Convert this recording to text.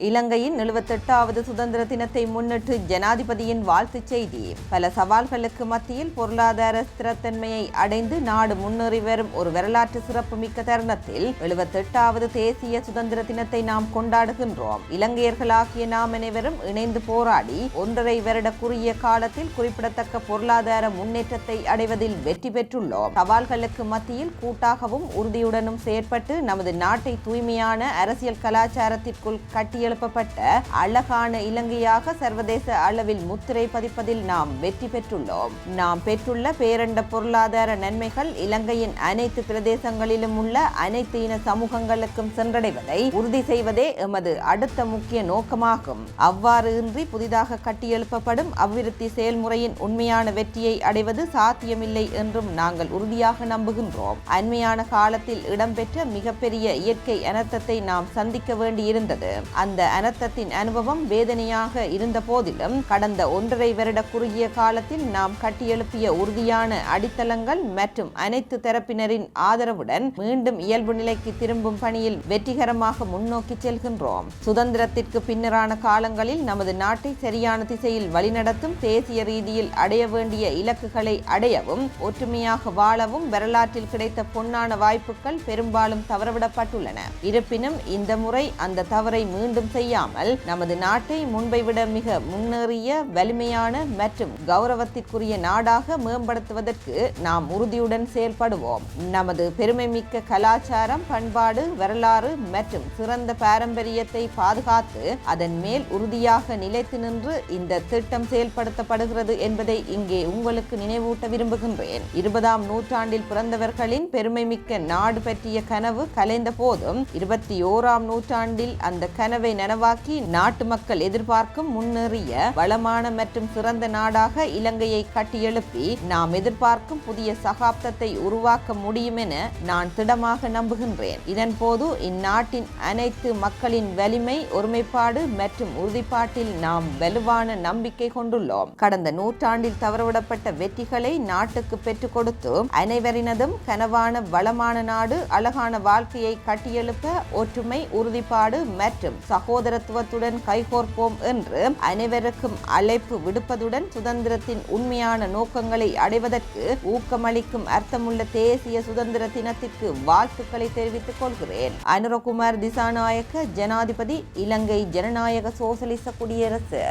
இலங்கையின் எழுபத்தெட்டாவது சுதந்திர தினத்தை முன்னிட்டு ஜனாதிபதியின் வாழ்த்துச் செய்தி. பல சவால்களுக்கு மத்தியில் பொருளாதார ஸ்திரத்தன்மையை அடைந்து நாடு முன்னேறி வரும் ஒரு வரலாற்று சிறப்புமிக்க தருணத்தில் எழுபத்தெட்டாவது தேசிய சுதந்திர தினத்தை நாம் கொண்டாடுகின்றோம். இலங்கையர்களாகிய நாம் அனைவரும் இணைந்து போராடி ஒன்றரை வருட குறுகிய காலத்தில் குறிப்பிடத்தக்க பொருளாதார முன்னேற்றத்தை அடைவதில் வெற்றி பெற்றுள்ளோம். சவால்களுக்கு மத்தியில் கூட்டாகவும் உறுதியுடனும் செயற்பட்டு நமது நாட்டை தூய்மையான அரசியல் கலாச்சாரத்திற்குள் கட்டிய எழுப்பப்பட்ட அழகான இலங்கையாக சர்வதேச அளவில் முத்திரை பதிப்பதில் நாம் வெற்றி பெற்றுள்ளோம். நாம் பெற்றுள்ள பேரண்ட பொருளாதார நன்மைகள் இலங்கையின் அனைத்து பிரதேசங்களிலும் உள்ள அனைத்து இன சமூகங்களுக்கும் சென்றடைவதை உறுதி செய்வதே எமது அடுத்த முக்கிய நோக்கமாகும். அவ்வாறு இன்றி புதிதாக கட்டியெழுப்பப்படும் அபிவிருத்தி செயல்முறையின் உண்மையான வெற்றியை அடைவது சாத்தியமில்லை என்றும் நாங்கள் உறுதியாக நம்புகின்றோம். அண்மையான காலத்தில் இடம்பெற்ற மிகப்பெரிய இயற்கை அனர்த்தத்தை நாம் சந்திக்க வேண்டியிருந்தது. அந்த அனர்த்தத்தின் அனுபவம் வேதனையாக இருந்த போதிலும் கடந்த ஒன்றரை வருட குறுகிய காலத்தில் நாம் கட்டியெழுப்பிய உறுதியான அடித்தளங்கள் மற்றும் அனைத்து தரப்பினரின் ஆதரவுடன் மீண்டும் இயல்பு நிலைக்கு திரும்பும் பணியில் வெற்றிகரமாக முன்னோக்கி செல்கின்றோம். சுதந்திரத்திற்கு பின்னரான காலங்களில் நமது நாட்டை சரியான திசையில் வழிநடத்தும் தேசிய ரீதியில் அடைய வேண்டிய இலக்குகளை அடையவும் ஒற்றுமையாக வாழவும் வரலாற்றில் கிடைத்த பொன்னான வாய்ப்புகள் பெரும்பாலும் தவறவிடப்பட்டுள்ளன. இருப்பினும் இந்த முறை அந்த தவறை மீண்டும் செய்யாமல் நமது நாட்டை முன்பை விட மிக முன்னேறிய வலிமையான மற்றும் கௌரவத்திற்குரிய நாடாக மேம்படுத்துவதற்கு நாம் உறுதியுடன் செயல்படுவோம். நமது பெருமைமிக்க கலாச்சாரம் பண்பாடு வரலாறு மற்றும் சிறந்த பாரம்பரியத்தை பாதுகாத்து அதன் மேல் உறுதியாக நிலைத்து நின்று இந்த திட்டம் செயல்படுத்தப்படுகிறது என்பதை இங்கே உங்களுக்கு நினைவூட்ட விரும்புகின்றேன். இருபதாம் நூற்றாண்டில் பிறந்தவர்களின் பெருமைமிக்க நாடு பற்றிய கனவு கலைந்த போதும் இருபத்தி ஓராம் நூற்றாண்டில் அந்த கனவை நனவாக்கி நாட்டு மக்கள் எதிர்பார்க்கும் முன்னேறிய வளமான மற்றும் சிறந்த நாடாக இலங்கையை கட்டியெழுப்பி நாம் எதிர்பார்க்கும் புதிய சகாப்தத்தை உருவாக்க முடியும் என நான் திடமாக நம்புகின்றேன். இதன் போது இந்நாட்டின் அனைத்து மக்களின் வலிமை ஒருமைப்பாடு மற்றும் உறுதிப்பாட்டில் நாம் வலுவான நம்பிக்கை கொண்டுள்ளோம். கடந்த நூற்றாண்டில் தவறவிடப்பட்ட வெற்றிகளை நாட்டுக்கு பெற்றுக் கொடுத்து அனைவரினதும் கனவான வளமான நாடு அழகான வாழ்க்கையை கட்டியெழுப்ப ஒற்றுமை உறுதிப்பாடு மற்றும் சகோதரத்துவத்துடன் கைகோர்ப்போம் என்று அனைவருக்கும் அழைப்பு விடுப்பதுடன் சுதந்திரத்தின் உண்மையான நோக்கங்களை அடைவதற்கு ஊக்கமளிக்கும் அர்த்தமுள்ள தேசிய சுதந்திர தினத்திற்கு வாழ்த்துக்களை தெரிவித்துக் கொள்கிறேன். அனுரகுமார் திசாநாயக்க ஜனாதிபதி இலங்கை ஜனநாயக சோசலிச குடியரசு.